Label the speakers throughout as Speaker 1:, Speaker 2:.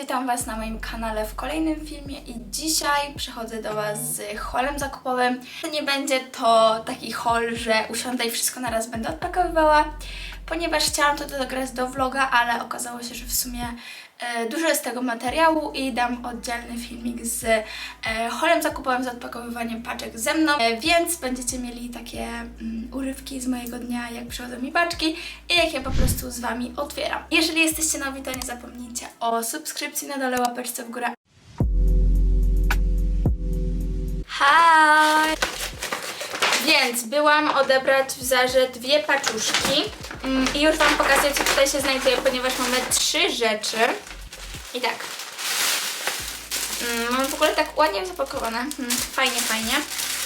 Speaker 1: Witam Was na moim kanale w kolejnym filmie i dzisiaj przychodzę do Was z haulem zakupowym. Nie będzie to taki haul, że usiądę i wszystko na raz będę odpakowywała, ponieważ chciałam to dograć do vloga, ale okazało się, że w sumie dużo jest tego materiału i dam oddzielny filmik z e, haulem zakupowym, z odpakowywaniem paczek ze mną, e, więc będziecie mieli takie mm, urywki z mojego dnia, jak przychodzą mi paczki i jak ja po prostu z Wami otwieram. Jeżeli jesteście nowi, to nie zapomnijcie o subskrypcji na dole, łapeczce w górę. Hi! Więc byłam odebrać w Zarze dwie paczuszki i już Wam pokazuję, co tutaj się znajduje, ponieważ mamy trzy rzeczy. I tak. Mm, Mamy w ogóle tak ładnie zapakowane. Mm, Fajnie, fajnie.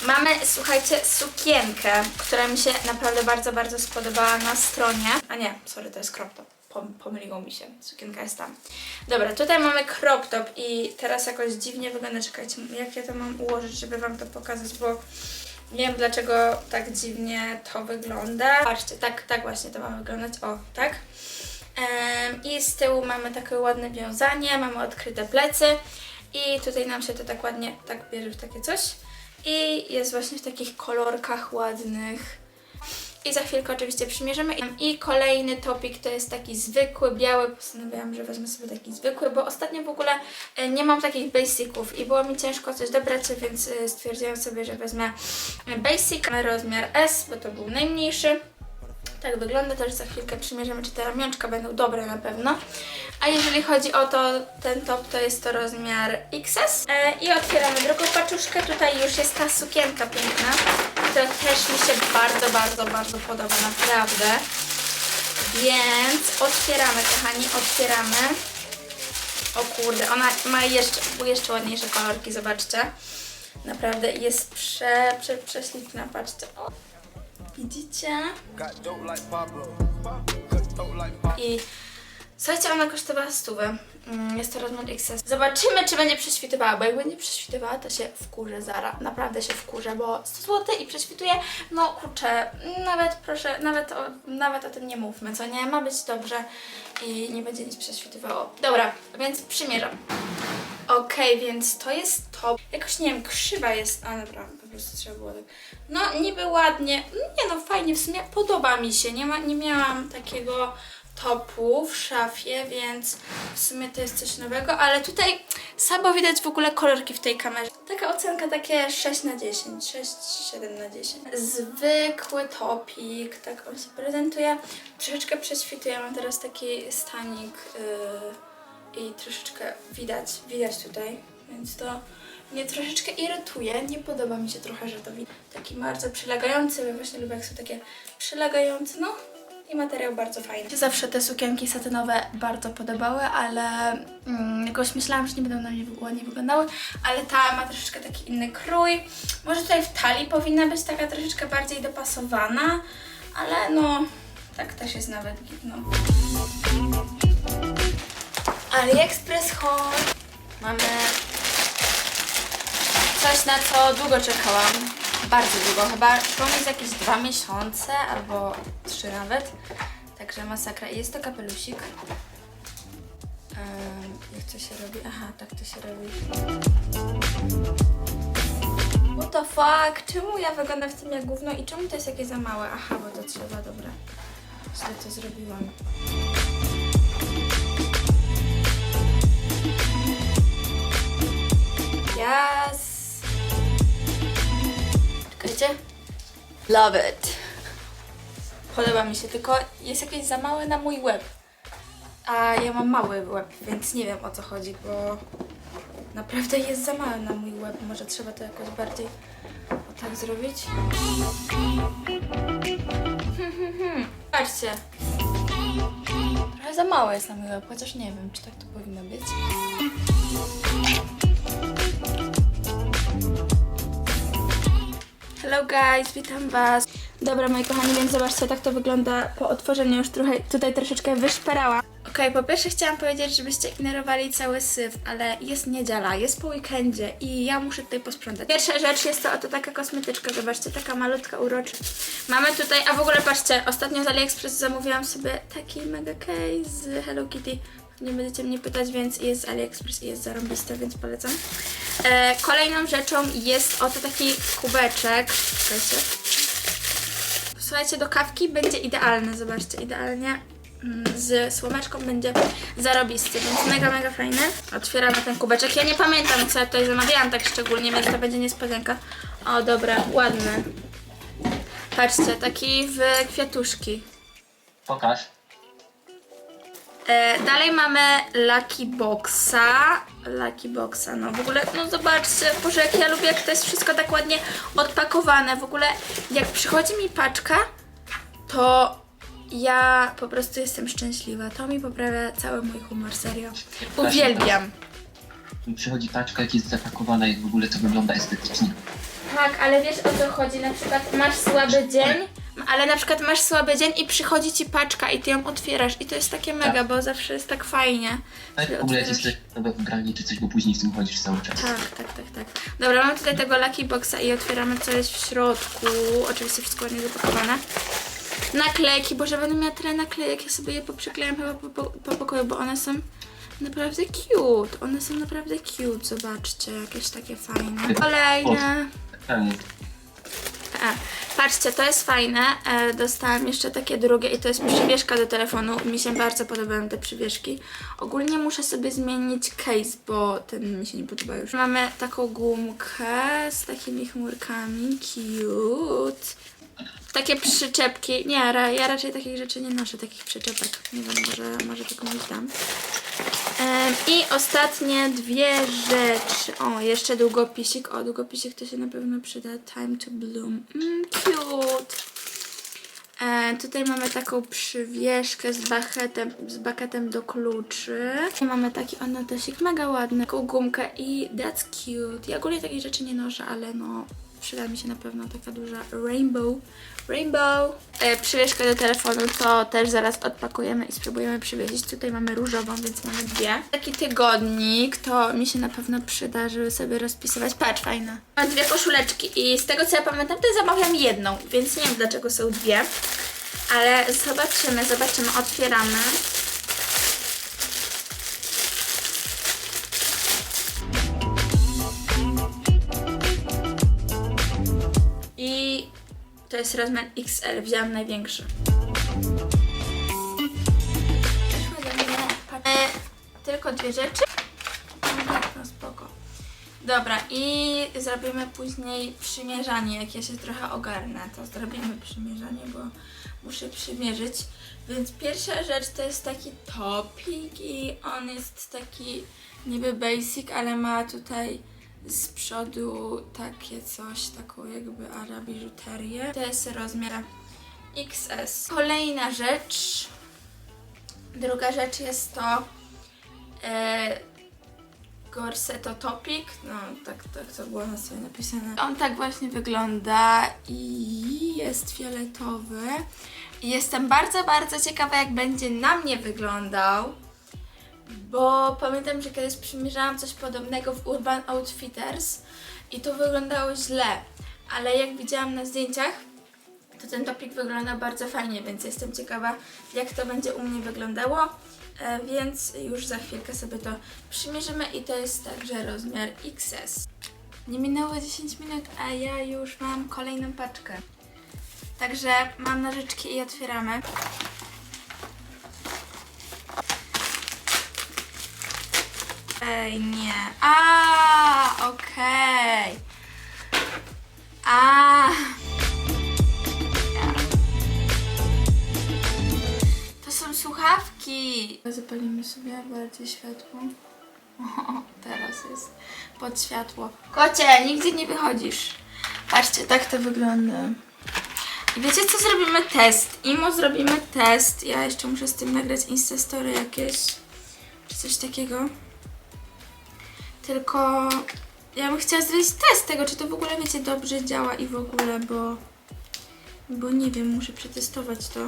Speaker 1: Mamy, słuchajcie, sukienkę, która mi się naprawdę bardzo, bardzo spodobała na stronie. A nie, sorry, to jest crop top. Pom- pomyliło mi się. Sukienka jest tam. Dobra, tutaj mamy crop top i teraz jakoś dziwnie wygląda. Czekajcie, jak ja to mam ułożyć, żeby Wam to pokazać, bo nie wiem dlaczego tak dziwnie to wygląda. Patrzcie, tak, tak właśnie to ma wyglądać. O, tak. I z tyłu mamy takie ładne wiązanie, mamy odkryte plecy i tutaj nam się to tak ładnie tak bierze w takie coś. I jest właśnie w takich kolorkach ładnych. I za chwilkę oczywiście przymierzymy. I kolejny topik to jest taki zwykły, biały. Postanowiłam, że wezmę sobie taki zwykły, bo ostatnio w ogóle e, nie mam takich basiców i było mi ciężko coś dobrać, więc e, stwierdziłam sobie, że wezmę e, basic, rozmiar S, bo to był najmniejszy. Tak wygląda, też za chwilkę przymierzymy, czy te ramionczka będą dobre na pewno. A jeżeli chodzi o to, ten top to jest to rozmiar XS. I otwieramy drugą paczuszkę. Tutaj już jest ta sukienka piękna, która też mi się bardzo, bardzo, bardzo podoba, naprawdę. Więc otwieramy, kochani, otwieramy. O kurde, ona ma jeszcze, jeszcze ładniejsze kolorki, zobaczcie. Naprawdę jest prze, prze, prześliczna, patrzcie. O. Widzicie? I słuchajcie, ona kosztowała stówę. Mm, Jest to rozmiar XS. Zobaczymy, czy będzie prześwitywała, bo jak będzie prześwitywała, to się wkurzę Zara. Naprawdę się wkurzę, bo 100 zł i prześwituje. No kurczę, nawet proszę, nawet o, nawet o tym nie mówmy, co nie? Ma być dobrze i nie będzie nic prześwitywało. Dobra, więc przymierzam. Okej, więc to jest to. Jakoś nie wiem, krzywa jest. A dobra, po prostu trzeba było tak. No, niby ładnie. Nie no, fajnie, w sumie podoba mi się. Nie, ma, nie miałam takiego topu w szafie, więc w sumie to jest coś nowego, ale tutaj słabo widać w ogóle kolorki w tej kamerze. Taka ocenka takie 6 na 10, 6, 7 na 10. Zwykły topik, tak on się prezentuje. Troszeczkę prześwituje, mam teraz taki stanik yy, i troszeczkę widać, widać tutaj, więc to mnie troszeczkę irytuje. Nie podoba mi się trochę, że to widać. Taki bardzo przylegający, bo właśnie lubię jak są takie przylegające, no i materiał bardzo fajny. Zawsze te sukienki satynowe bardzo podobały, ale mm, jakoś myślałam, że nie będą na mnie ładnie wyglądały, ale ta ma troszeczkę taki inny krój. Może tutaj w talii powinna być taka troszeczkę bardziej dopasowana, ale no tak też jest nawet git, no. AliExpress Haul. Mamy coś, na co długo czekałam. Bardzo długo, chyba szło mi z jakieś dwa miesiące albo trzy nawet. Także masakra. I jest to kapelusik. Um, jak to się robi? Aha, tak to się robi. What the fuck? Czemu ja wyglądam w tym jak gówno i czemu to jest jakieś za małe? Aha, bo to trzeba, dobra. Źle to zrobiłam. Yes. Czekajcie. Love it. Podoba mi się, tylko jest jakieś za małe na mój łeb. A ja mam mały łeb, więc nie wiem o co chodzi, bo naprawdę jest za małe na mój łeb. Może trzeba to jakoś bardziej o tak zrobić. Patrzcie. Trochę za małe jest na mój łeb, chociaż nie wiem, czy tak to powinno być. Hello guys, witam was. Dobra moi kochani, więc zobaczcie, tak to wygląda po otworzeniu. Już trochę tutaj troszeczkę wyszperała. Okej, po pierwsze chciałam powiedzieć, żebyście ignorowali cały syf, ale jest niedziela, jest po weekendzie i ja muszę tutaj posprzątać. Pierwsza rzecz jest to oto taka kosmetyczka, zobaczcie, taka malutka, urocza. Mamy tutaj, a w ogóle patrzcie, ostatnio z AliExpress zamówiłam sobie taki mega case z Hello Kitty. Nie będziecie mnie pytać, więc jest z AliExpress i jest zarąbiste, więc polecam. E, kolejną rzeczą jest oto taki kubeczek. Czekajcie. Słuchajcie, do kawki będzie idealny, zobaczcie, idealnie mm, z słomeczką będzie zarobisty, więc mega, mega fajny. Otwieramy ten kubeczek. Ja nie pamiętam, co ja tutaj zamawiałam tak szczególnie, więc to będzie niespodzianka. O, dobra, ładny. Patrzcie, taki w kwiatuszki.
Speaker 2: Pokaż.
Speaker 1: E, dalej mamy Lucky Boxa. Lucky Boxa, no w ogóle, no zobaczcie, Boże, jak ja lubię, jak to jest wszystko tak ładnie odpakowane. W ogóle, jak przychodzi mi paczka, to ja po prostu jestem szczęśliwa. To mi poprawia cały mój humor, serio. Uwielbiam.
Speaker 2: Przychodzi paczka, jak jest zapakowana i w ogóle to wygląda estetycznie.
Speaker 1: Tak, ale wiesz o co chodzi, na przykład masz słaby dzień, ale na przykład masz słaby dzień i przychodzi ci paczka i ty ją otwierasz i to jest takie mega,
Speaker 2: Tak.
Speaker 1: bo zawsze jest tak fajnie.
Speaker 2: Tak, w ogóle nowe ubranie czy coś, bo później w tym chodzisz cały czas.
Speaker 1: Tak, tak, tak, tak. Dobra, mamy tutaj tego Lucky Boxa i otwieramy co jest w środku. Oczywiście wszystko ładnie zapakowane. Naklejki, boże, będę miała tyle naklejek, ja sobie je poprzyklejam chyba po, po, po pokoju, bo one są naprawdę cute. One są naprawdę cute, zobaczcie, jakieś takie fajne. Kolejne. A, patrzcie, to jest fajne. E, dostałam jeszcze takie drugie i to jest przywieszka do telefonu. Mi się bardzo podobają te przywieszki. Ogólnie muszę sobie zmienić case, bo ten mi się nie podoba już. Mamy taką gumkę z takimi chmurkami. Cute. Takie przyczepki. Nie, ja raczej takich rzeczy nie noszę, takich przyczepek. Nie wiem, może, może komuś dam. I ostatnie dwie rzeczy. O, jeszcze długopisik. O, długopisik to się na pewno przyda. Time to bloom. Mm, cute. E, tutaj mamy taką przywieszkę z baketem, z baketem do kluczy. I mamy taki onotosik mega ładny. Taką gumkę i that's cute. Ja ogólnie takich rzeczy nie noszę, ale no przyda mi się na pewno taka duża rainbow. Rainbow. E, przywieszkę do telefonu to też zaraz odpakujemy i spróbujemy przywieźć. Tutaj mamy różową, więc mamy dwie. Taki tygodnik to mi się na pewno przyda, żeby sobie rozpisywać. Patrz, fajna. Mam dwie koszuleczki i z tego co ja pamiętam, to zamawiam jedną, więc nie wiem dlaczego są dwie. Ale zobaczymy, zobaczymy, otwieramy. To jest rozmiar XL, wziąłam największy. E, tylko dwie rzeczy. No tak, no spoko. Dobra, i zrobimy później przymierzanie. Jak ja się trochę ogarnę, to zrobimy przymierzanie, bo muszę przymierzyć. Więc pierwsza rzecz to jest taki topik i on jest taki niby basic, ale ma tutaj z przodu takie coś, taką jakby ara biżuterię. To jest rozmiar XS. Kolejna rzecz. Druga rzecz jest to e, Gorseto Topic. No, tak, tak to było na sobie napisane. On tak właśnie wygląda i jest fioletowy. Jestem bardzo, bardzo ciekawa, jak będzie na mnie wyglądał. Bo pamiętam, że kiedyś przymierzałam coś podobnego w Urban Outfitters i to wyglądało źle. Ale jak widziałam na zdjęciach, to ten topik wygląda bardzo fajnie, więc jestem ciekawa, jak to będzie u mnie wyglądało. E, więc już za chwilkę sobie to przymierzymy i to jest także rozmiar XS. Nie minęło 10 minut, a ja już mam kolejną paczkę. Także mam nożyczki i otwieramy. Ej, nie. A, okej. A. To są słuchawki. Zapalimy sobie bardziej światło. O, teraz jest pod światło. Kocie, nigdzie nie wychodzisz. Patrzcie, tak to wygląda. I wiecie co, zrobimy test. Imo zrobimy test. Ja jeszcze muszę z tym nagrać Instastory jakieś. Czy coś takiego. Tylko ja bym chciała zrobić test tego, czy to w ogóle, wiecie, dobrze działa i w ogóle, bo... Bo nie wiem, muszę przetestować to.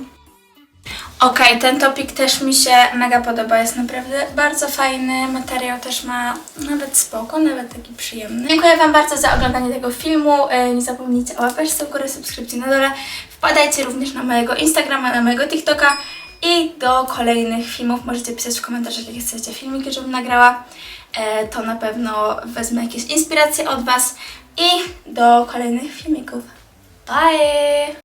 Speaker 1: Okej, ten topik też mi się mega podoba, jest naprawdę bardzo fajny, materiał też ma nawet spoko, nawet taki przyjemny. Dziękuję Wam bardzo za oglądanie tego filmu, E, nie zapomnijcie o łapeczce w górę, subskrypcji na dole, wpadajcie również na mojego Instagrama, na mojego TikToka I do kolejnych filmów możecie pisać w komentarzach, jakie chcecie filmiki, żebym nagrała. E, to na pewno wezmę jakieś inspiracje od Was. I do kolejnych filmików. Bye!